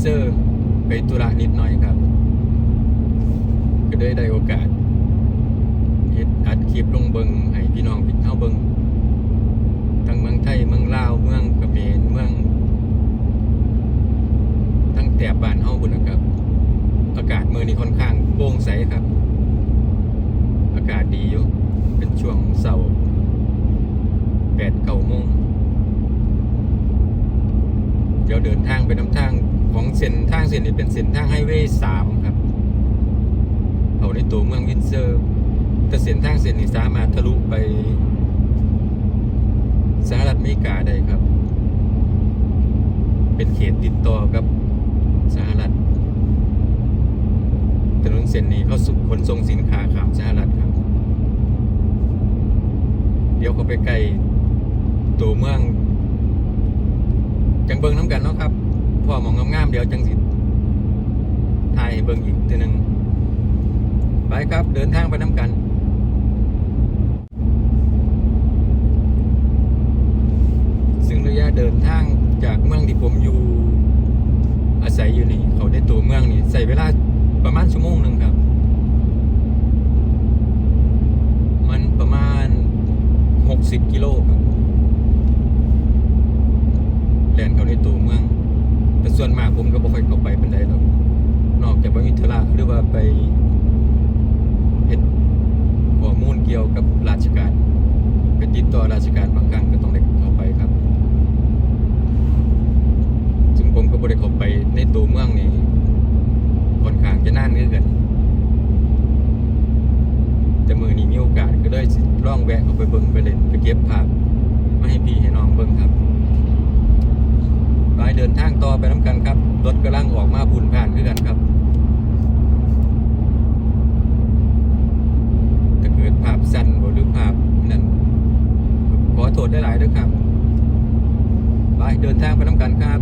เซอร์ไปตุระนิดหน่อยครับ ก็ได้ได้โอกาสเฮ็ดอัดคลิปลงเบิงให้พี่น้องพี่เฮาเบิงทั้งเมืองไทยเมืองลาวเมืองเขมรเมือง ทั้งแถบบ้านเฮาพุ่นนะครับ อากาศมื้อนี้ค่อนข้างโปร่งใสครับ อากาศดีอยู่ เป็นช่วงเช้าแปดเก้าโมง เดี๋ยวเดินทางไปนำทางของ เส้นนี้เป็นเส้นทางไฮเวย์สามครับเขาในตัวเมืองวินเซอร์แต่เส้นทางเส้นนี้สามารถทะลุไปสหรัฐอเมริกาได้ครับ เป็นเขตติดต่อกับสหรัฐถนนเส้นนี้เขาสุขนส่งสินค้าข้ามสหรัฐครับ เดี๋ยวเขาไปใกล้ตัวเมืองจังเบิงน้ำกันเนาะครับพ่อหมองงามๆเดี๋ยวจังสิ ให้เบิงอีกทีหนึ่งไปครับเดินทางไปน้ำกันซึ่งระยะเดินทางจากเมืองที่ผมอยู่อาศัยอยู่นี่เขาได้ตัวเมืองนี่ใส่เวลาประมาณชั่วโมงหนึ่งครับ มันประมาณ 60 กิโลครับ แลนเขาในตัวเมือง แต่ส่วนมากผมก็บ่ค่อยเข้าไปเป็นไดหรอกนอกจากว่ามีธุระหรือว่า ไปเฮ็ดข้อมูลเกี่ยวกับราชการไปติดต่อราชการบางครั้งก็ต้องได้เข้าไปครับซึ่งผมก็บ่ได้เข้าไปในตัวเมืองนี่ค่อนข้างจะน่านคือกันแต่มือนี้มีโอกาสก็เลยสิลองแวะเข้าไปเบิ่งไปเล่นไปเก็บภาพมาให้พี่ให้น้องเบิ่งครับไปเดินทางต่อไปน้ำกันครับรถกำลังออกมาพุ่นผ่านคือกันครับถ้าเกิดภาพสั้นบ่หรือภาพนั่นขอโทษได้หลายๆด้วยครับ ไปเดินทางไปน้ำกันครับ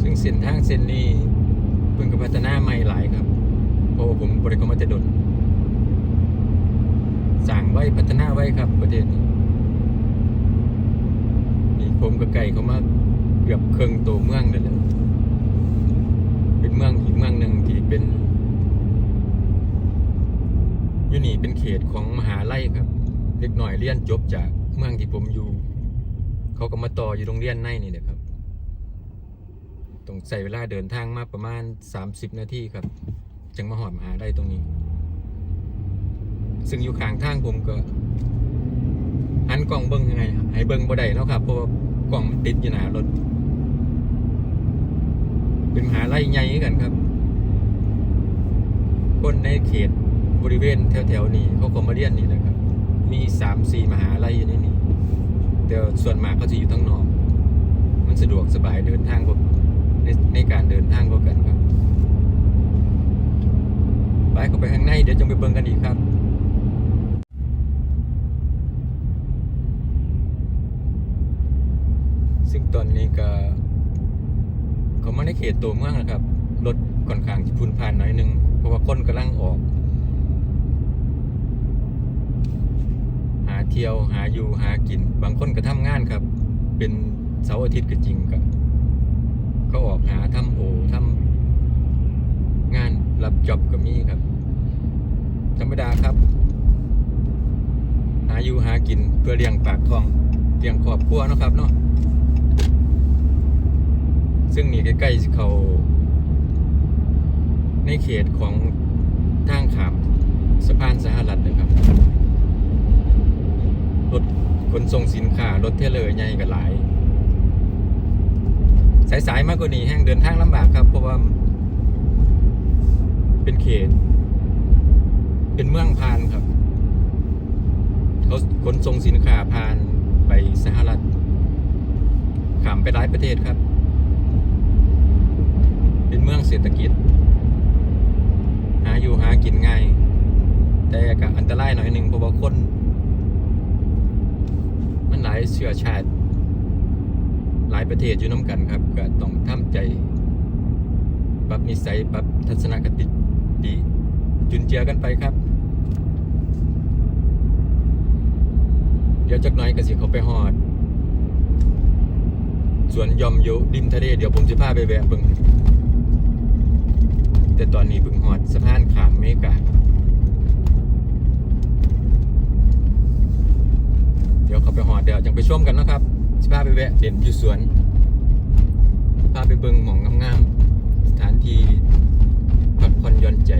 ซึ่งเส้นทางเส้นนี้เพิ่งก็พัฒนาใหม่หลายครับ เพราะว่าผมบริกรมมาจะดน สั่งไว้พัฒนา ไว้ครับประเทศนี้นี่ผมกับไก่เขามาเกือบเครื่องตัวเมืองเลยแหละเป็นเมืองอีกเมืองหนึ่งที่เป็นอยู่นี่เป็นเขตของมหาลัยครับเด็กหน่อยเรียนจบจากเมืองที่ผมอยู่ เขาก็มาต่ออยู่โรงเรียนในนี่แหละครับต้องใส่เวลาเดินทางมาประมาณ 30 นาทีครับ จังมาหอดมหาได้ตรงนี้ ซึ่งอยู่ข้างทางผมก็หันกล้องเบิ้งยังไงให้เบิ้งบ่ได้เนาะครับเพราะว่ากล้องมันติดอยู่หนารถเป็นมหาไลัยใหญ่กันครับ คนในเขตบริเวณแถวๆนี้เขาก็มาเรียนนี่นะครับ มีสามสี่มหาลัยอยู่ในนี้แต่ส่วนมากเขาจะอยู่ทั้งนอก มันสะดวกสบายเดินทางกว่าในในการเดินทางกว่ากันครับไปเข้าไปข้างในเดี๋ยวจะไปเบิ่งกันอีกครับ ซึ่งตอนนี้ก็ เขามาในเขตตัวเมืองนะครับ รถค่อนข้างจะพุ่นผ่านหน่อยนึง เพราะว่าคนกำลังออก หาเที่ยวหาอยู่หากิน บางคนก็ทำงานครับ เป็นเสาร์อาทิตย์ก็จริงก็ก็ออกหาทำโอทำงานรับจอบก็มีครับ ธรรมดาครับ หาอยู่หากินเพื่อเลี้ยงปากท้องเลี้ยงครอบครัวนะครับเนาะ ซึ่งนี่ใกล้ๆเขาในเขตของทางขามสะพานสหรัฐนะครับ รถขนส่งสินค้า รถเทเลอร์ใหญ่กันหลาย สายๆมากกว่านี้แห้งเดินทางลำบากครับ เพราะว่าเป็นเขต เป็นเมืองพานครับ เขาขนส่งสินค้าพานไปสหรัฐขามไปหลายประเทศครับ เป็นเมืองเศรษฐกิจ หาอยู่หากินง่าย แต่ก็อันตรายหน่อยหนึ่งเพราะว่าคนเชื้อชาติ หลายประเทศอยู่น้ำกันครับ ก็ต้องทำใจ ปรับนิสัย ปรับทัศนคติดีจุนเจือกันไปครับ เดี๋ยวจักน้อยก็สิเขาไปหอดสวนยอมอยู่ริมทะเลเดี๋ยวผมจะพาไปแวะเบิ่ง แต่ตอนนี้เพิ่งหอดสะพานขามเมกาเดี๋ยวเขาไปหอดเดี๋ยวจังไปชมกันนะครับจะพาไปแวะเด่นอยู่สวนพาไปเบิงหมองงามๆสถานที่พักผ่อนย่อนใจ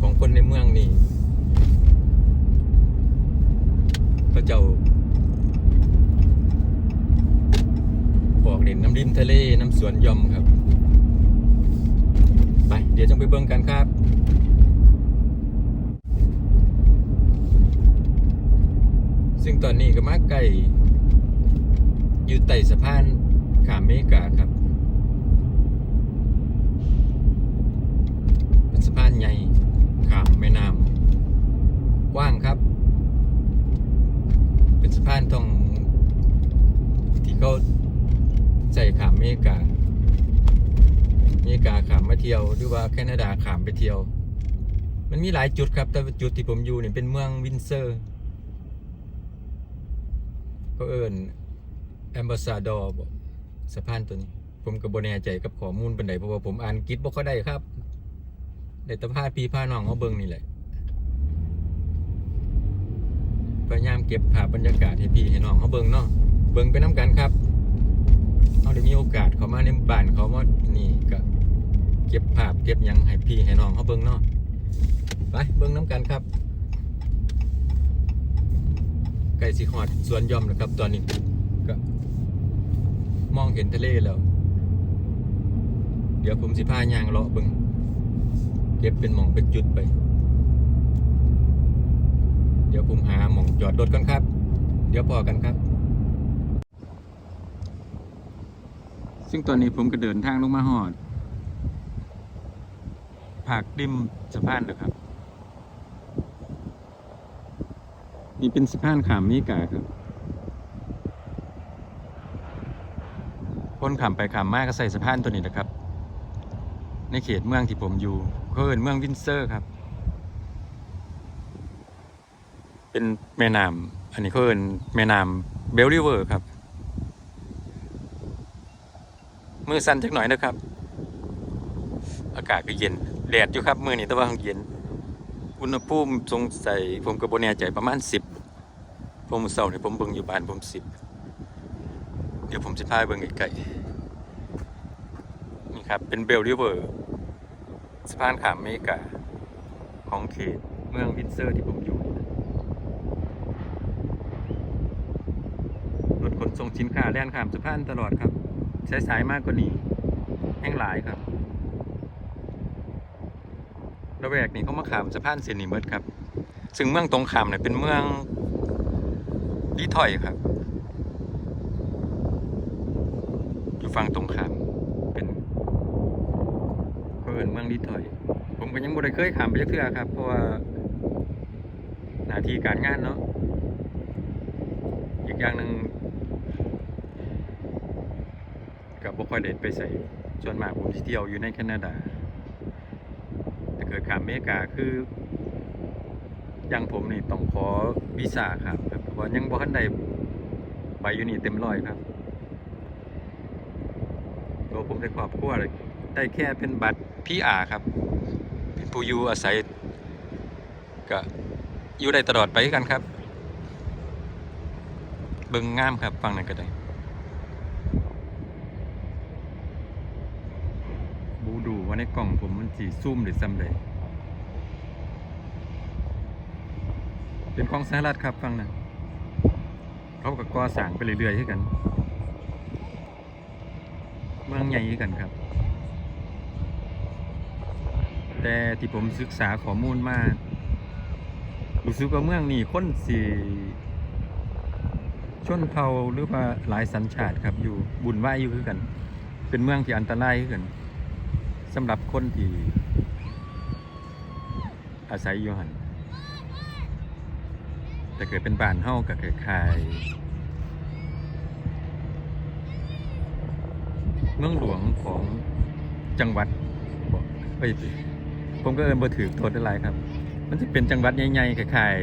ของคนในเมืองนี่เขาเจ้า ออกเด่นน้ำริมทะเลน้ำสวนยอมครับ ไปเดี๋ยวจังไปเบิ่งกันครับซึ่งตอนนี้ก็มาใกล้อยู่ใต้สะพานขามเมกาครับ เป็นสะพานใหญ่ขามแม่น้ำกว้างครับ เป็นสะพานตรงที่เขา ใส่ขามเมกาเมกาขามมาเที่ยว หรือว่าแคนาดาขามไปเที่ยว มันมีหลายจุดครับ แต่จุดที่ผมอยู่เนี่ยเป็นเมืองวินเซอร์ ก็เอิญแอมบาสาดอร์สะพานตัวนี้ ผมก็บ่แน่ใจกับข้อมูลเป็นไดเพราะว่าผมอ่านอังกิจบ่ค่อยได้ครับได้ต่พาพี่พาน้องเขาเบิ่งนี่แหละพยายามเก็บภาพบรรยากาศให้พี่ให้น้องเขาเบิ่งเนาะเบิ่งไปน้กันครับ ได้มีโอกาสเขามาในบ้านเขามานี่ก็เก็บภาพเก็บยังให้พี่ให้น้องเขาเบิ่งเนาะไปเบิ่งน้ำกันครับไก่สีหอดสวนหยอมนะครับ ตอนนี้ก็มองเห็นทะเลแล้ว เดี๋ยวผมสิพายางเลาะเบึงเก็บเป็นหมองเป็นจุดไป เดี๋ยวผมหาหมองจอดรถกันครับ เดี๋ยวพอกันครับ ซึ่งตอนนี้ผมก็เดินทางลงมาหอดผากริมสะพานนะครับ นี่เป็นสะพานขามเมกาครับคนขามไปขามมากก็ใส่สะพานตัวนี้นะครับ ในเขตเมืองที่ผมอยู่เขาเอินเมืองวินเซอร์ครับ เป็นแม่น้ำอันนี้เขาเอินแม่น้ำเบลริเวอร์ครับ มือสั้นจักหน่อยนะครับ อากาศก็เย็นแดดอยู่ครับมือนี้แต่ว่าเย็น อุณหภูมิสงสัยผมก็บ่แน่ใจประมาณสิบผมเสาร์นี่ผมเบิ่งอยู่บ้านผมสิบเดี๋ยวผมจะพาเบิ่งไกลๆนี่ครับเป็นเบลริเวอร์สะพานขามเมกาของเขตเมืองวินเซอร์ที่ผมอยู่รถขนส่งสินค้าแล่นข้ามสะพานตลอดครับ สายมากกว่านี้แห้งหลายครับระแวกนี้เขามาขามสะพานเซนิเมิร์ดครับ ซึ่งเมืองตรงขามเนี่ยเป็นเมืองดีถอยครับ อยู่ฝั่งตรงขาม เป็นเขาเอินเมืองดีถอย ผมก็ยังบ่ได้เคยขามไปเทื่อครับ เพราะว่าหน้าที่การงานเนาะ อีกอย่างหนึ่ง กับบ่ค่อยได้ไปใส่ส่วนมากผมสิเที่ยวอยู่ในแคนาดาถ้าเกิดขามเมกาคืออย่างผมนี่ต้องขอวีซ่าครับครับเพราะว่ายังบ่ทันได้ใบอยู่นี่เต็มร้อยครับ ตัวผมได้ครอบครัวเลยได้แค่เป็นบัตร PR ครับ เป็นผู้อยู่อาศัยก็อยู่ได้ตลอดไปกันครับ เบิ่งงามครับฟังนั่นก็ได้ บูดู ว่าในกล่องผมมันสีซุ่มหรือซ้ำใดเป็นของสหรัฐครับฟังนะเขาก็ก่อสร้างไปเรื่อยๆให้กันเมืองใหญ่ให้กันครับ แต่ที่ผมศึกษาข้อมูลมารู้สึกว่าเมืองนี้คนสีชนเผ่าหรือว่าหลายสัญชาติครับอยู่บุญไหวาอยู่คือกัน เป็นเมืองที่อันตรายคือกัน สำหรับคนที่อาศัยอยู่หันแต่เกิดเป็นบ้านเฮากับคล้ายๆเมืองหลวงของจังหวัดบอกเอ้ยผมก็เอินบ่ถือโทษได้หลยครับ มันจะเป็นจังหวัดใหญ่ๆคล้าย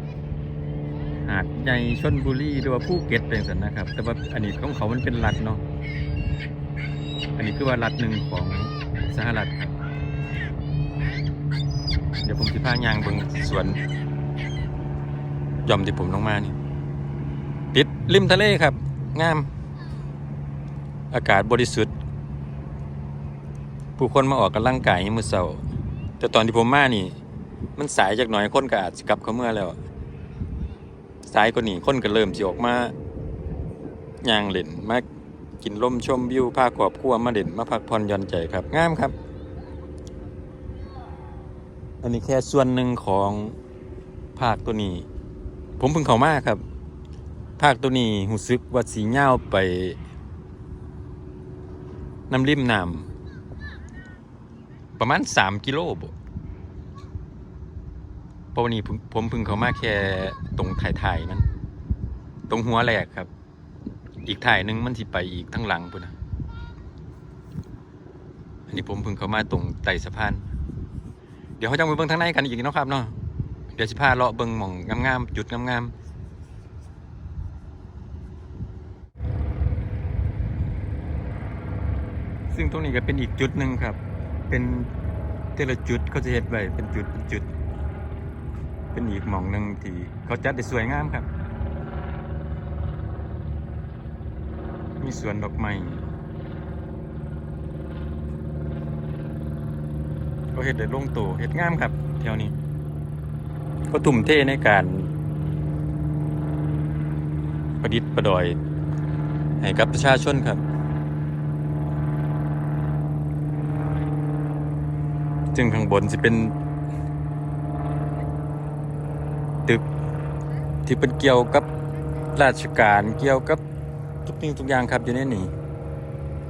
ๆหาดใหญ่ชนบุรีหรือว่าภูเก็ตเป็นสันนะครับ แต่ว่าอันนี้ของเขามันเป็นรัฐเนาะอันนี้คือว่ารัฐหนึ่งของ หรัฐครับเดี๋ยวผมสิพายางเบิ่งสวนหย่อมที่ผมลงมานี่ ติดริมทะเลครับ งาม อากาศบริสุทธิ์ ผู้คนมาออกกำลังกายยามมื้อเช้าแต่ตอนที่ผมมานี่ มันสายจากหน่อยคนก็อาจสิกลับเข้าเมื่อแล้วสายกว่านี้คนก็เริ่มสิออกมาย่างเล่นมากิ กินลมชมวิวพาครอบครัวมาเด่นมาพักผ่อนหย่อนใจครับงามครับ อันนี้แค่ส่วนหนึ่งของภาคตัวนี้ ผมเพิ่งเข้ามาครับ ภาคตัวนี้หูซึกว่าสีเงาไปน้ำริมน้ำประมาณสามกิโลบ่เพราะวันนี้ผมเพิ่งเข้ามาแค่ตรงถ่ายๆมัน ตรงหัวแรกครับ อีกถ่ายหนึ่งมันสิไปอีกทั้งหลังปุ่นนะอันนี้ผมเพิ่งเข้ามาตรงไต่สะพาน เดี๋ยวเขาจะไปเบิ่งทางในกันอีกเนาะครับเนาะ เดี๋ยวสิพาเลาะเบิ่งหม่องงามๆจุดงามๆซึ่งตรงนี้ก็เป็นอีกจุดหนึ่งครับ เป็นแต่ละจุดเขาจะเฮ็ดไว้เป็นจุดเป็นจุด เป็นอีกหม่องหนึ่งที่เขาจัดได้สวยงามครับ มีสวนดอกไม้ก็เห็ดได้ลงตัวเห็ดงามครับแถวนี้ ก็ทุ่มเทในการ ประดิษฐ์ประดอย ให้กับประชาชนครับ จึงข้างบนจะเป็น ตึกที่เป็นเกี่ยวกับราชการเกี่ยวกับ ทุกสิ่งทุกอย่างครับอยู่ในนี้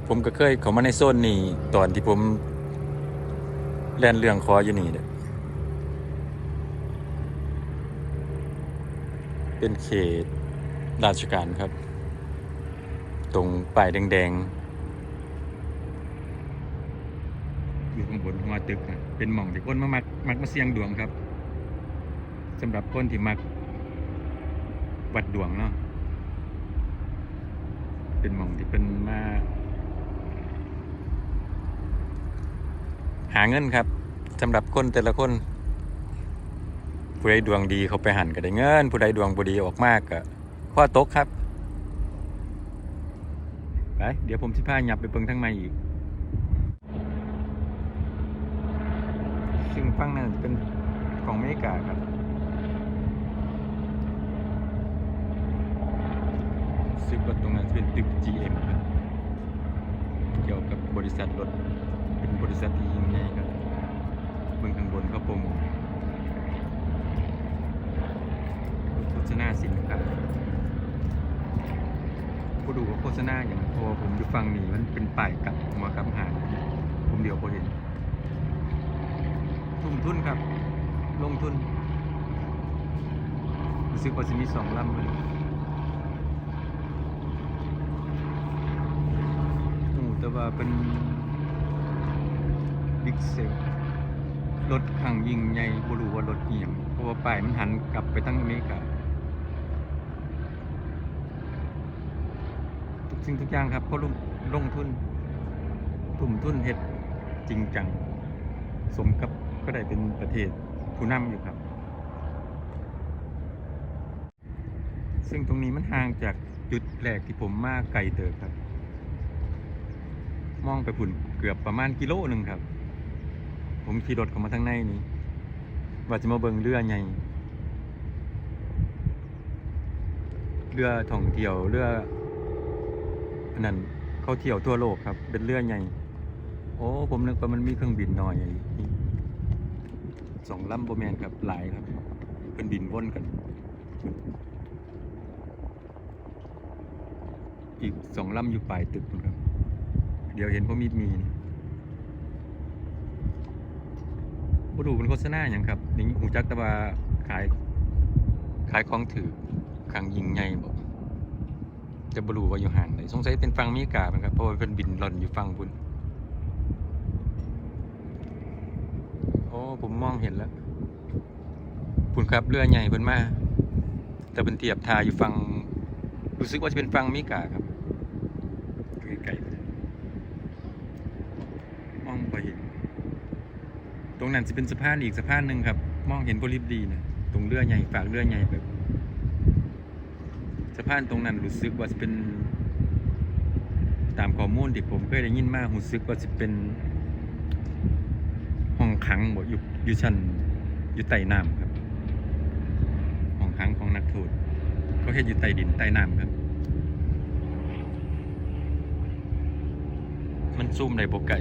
ผมก็เคยเข้ามาในโซนนี้ตอนที่ผมแล่นเรื่องคออยู่นี่เด้อเป็นเขตราชการครับ ตรงป้ายแดงๆอยู่ข้างบนหัวตึกนะเป็นหม่องที่คนมามักมักมาเสี่ยงดวงครับสำหรับคนที่มักวัดดวงเนาะ เป็นหม่องที่เป็นมาหาเงินครับสำหรับคนแต่ละคน ผู้ใดดวงดีเขาไปหันก็ได้เงิน ผู้ใดดวงบดีออกมากก็ข้อตกครับไปเดี๋ยวผมสิพาหยับไปเบิ่งทั้งในอีก ซึ่งฟังนั้นเป็นของเมกาครับ ซึ่งว่าตรงนั้นเป็นตึก GM ครับ เกี่ยวกับบริษัทรถ เป็นบริษัทที่ยิ่งใหญ่ครับเมืองข้างบนเขาโปรโมทโฆษณาสินค้าผู้ดูว่าโฆษณาอย่างพอผมอยู่ฟังนี่มันเป็นป้ายกับมากับหางผมเดียวพอเห็น ทุ่มทุนครับ ลงทุนรู้สึกว่าจะมีสองลำเลย โอ้แต่ว่าเป็นบิ๊กเซลรถขังยิงใหญ่บรูว่ารถเอียงเพราะว่าป้ายมันหันกลับไปทั้งอเมริกาทุกสิ่งทุกอย่างครับเขาลงลงทุนทุ่มทุนเฮ็ดจริงจัง สมกับก็ได้เป็นประเทศผู้นำอยู่ครับ ซึ่งตรงนี้มันห่างจากจุดแรกที่ผมมาไกลเติบครับ มองไปพุ่นเกือบประมาณกิโลหนึ่งครับ ผมขี่รถเข้ามาทางในนี้ว่าจะมาเบิงเรือใหญ่เรือท่องเที่ยวเรืออันนั้นเขาเที่ยวทั่วโลกครับ เป็นเรือใหญ่ โอ้ผมนึกว่ามันมีเครื่องบินหน้อยสองลำโบแมนครับหลายครับเป็นบินว่นกัน อีกสองลำอยู่ปลายตึกนู่นครับ เดี๋ยวเห็นพ่อมีดมีนี่ผู้ดูเป็นโฆษณาอย่างครับนี่หูจักตะว่าขายขายของถือขังยิงใหญ่บอกจะบรูว่าอยู่ห่างไหนสงสัยเป็นฝั่งมีกาเป็นครับเพราะว่าเป็นบินหล่อนอยู่ฝั่งบุญโอ้ผมมองเห็นแล้วคุณครับเรือใหญ่เพิ่นมาแต่เป็นเทียบทาอยู่ฝั่งรู้สึกว่าจะเป็นฝั่งมีกาครับไกลๆมองไปเห็น ตรงนั้นจะเป็นสะพานอีกสะพานหนึ่งครับ มองเห็นบริบดีนะตรงเรือใหญ่ฝากเรือใหญ่แบบสะพานตรงนั้นรู้สึกว่าจะเป็น ตามข้อมูลที่ผมเคยได้ยินมารู้สึกว่าจะเป็น ห้องขังบ่อยู่อยู่ชั้นอยู่ใต้น้ำครับ ห้องขังของนักโทษเขาเฮ็ดอยู่ใต้ดินใต้น้ำครับ มันซูมในโบไก่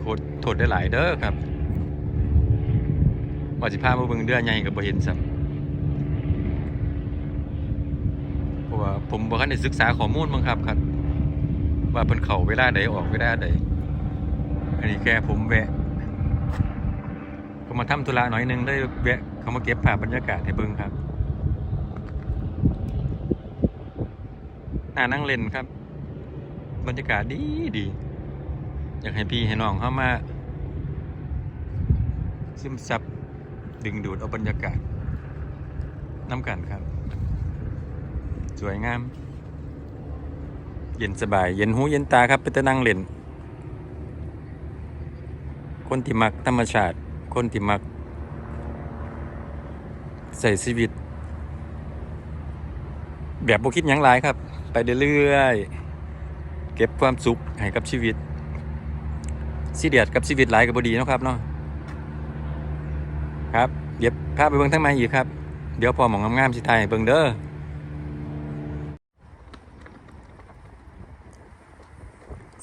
โคตรโทษได้หลายเด้อครับ ว่าสิพามาเบิ่งเรือใหญ่ก็บ่เห็นซ้ำเพราะว่าผมบ่ทันได้ศึกษาข้อมูลมั้งครับครับ ว่าเพิ่นเข้าเวลาใดออกเวลาใดอันนี้แค่ผมแวะก็มาทำธุระหน่อยหนึงได้แวะเขามาเก็บภาพบรรยากาศให้เบิ่งครับน่านั่งเล่นครับ บรรยากาศดีดีอยากให้พี่ให้น้องเข้ามาซึมซับ ดึงดูดเอาบรรยากาศน้ำกันครับ สวยงาม เย็นสบาย เย็นหูเย็นตาครับไปตะนั่งเล่น คนที่มักธรรมชาติ คนที่มัก ใส่ชีวิต แบบบ่คิดยังหลายครับ ไปเรื่อยๆเก็บความสุขให้กับชีวิตสิเดียดกับชีวิตหลายก็บ่ดีนะครับเนาะ ครับเดี๋ยวพาไปเบิ่งทั้งม้อีกครับ เดี๋ยวพอหมองงามๆสิถ่ายเบิ่งเด้อ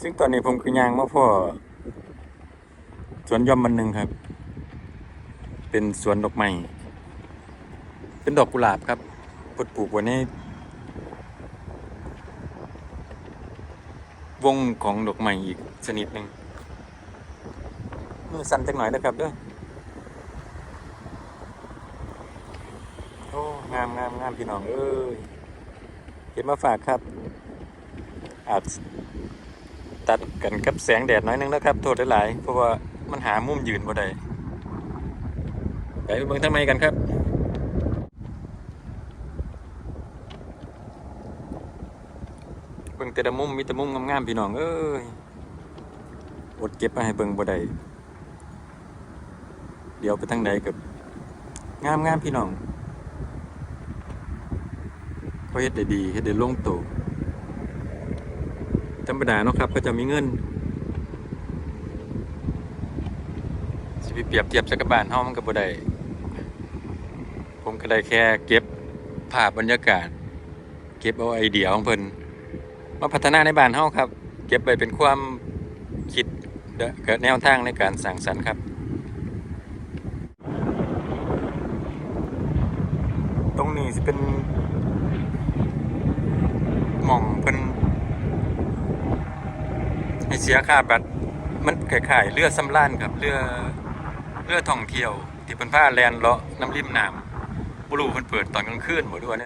ซึ่งตอนนี้ผมคือยางมาพ่อสวนหยอมมันหนึ่งครับ เป็นสวนดอกไม้เป็นดอกกุหลาบครับปลูกปลูกไว้ในวงของดอกไม้อีกชนิดหนึ่งมือสั่นจักหน่อยนะครับเด้อ โอ้งามงามงามพี่น้องเอ้ยเก็บมาฝากครับอาจตัดกันกับแสงแดดน้อยนึงนะครับ โทษหลายๆเพราะว่ามันหามุมยืนบ่ได้ไปเบิ่งทางในกันครับเบิ่งแต่ละมุมมีแต่มุมงามๆพี่น้องเอ้ยอดเก็บมาให้เบิ่งบ่ได้เดี๋ยวไปทางใดกับงามงามๆพี่น้อง เขาเฮ็ดได้ดีเฮ็ดได้ลงตัวธรรมดาเนาะครับก็จะมีเงินสิไปเปรียบเทียบสักบบานเฮามันก็บ่ได้ผมก็ได้แค่เก็บภาพบรรยากาศ เก็บเอาไอเดียของเพิ่นมาพัฒนาในบ้านเฮาครับ เก็บไปเป็นความคิดและก็แนวทางในการสร้างสรรค์ครับตรงนี้สิเป็น หม่องเพิ่นให้เสียค่าบัตรมันคล้ายๆเรือสำรานครับเรือเรือท่องเที่ยว ที่เพิ่นพาแลนเลาะน้ำริมน้ำบ่รู้เพิ่นเปิดตอนกลางคืนบ่ด้วยเนี่ย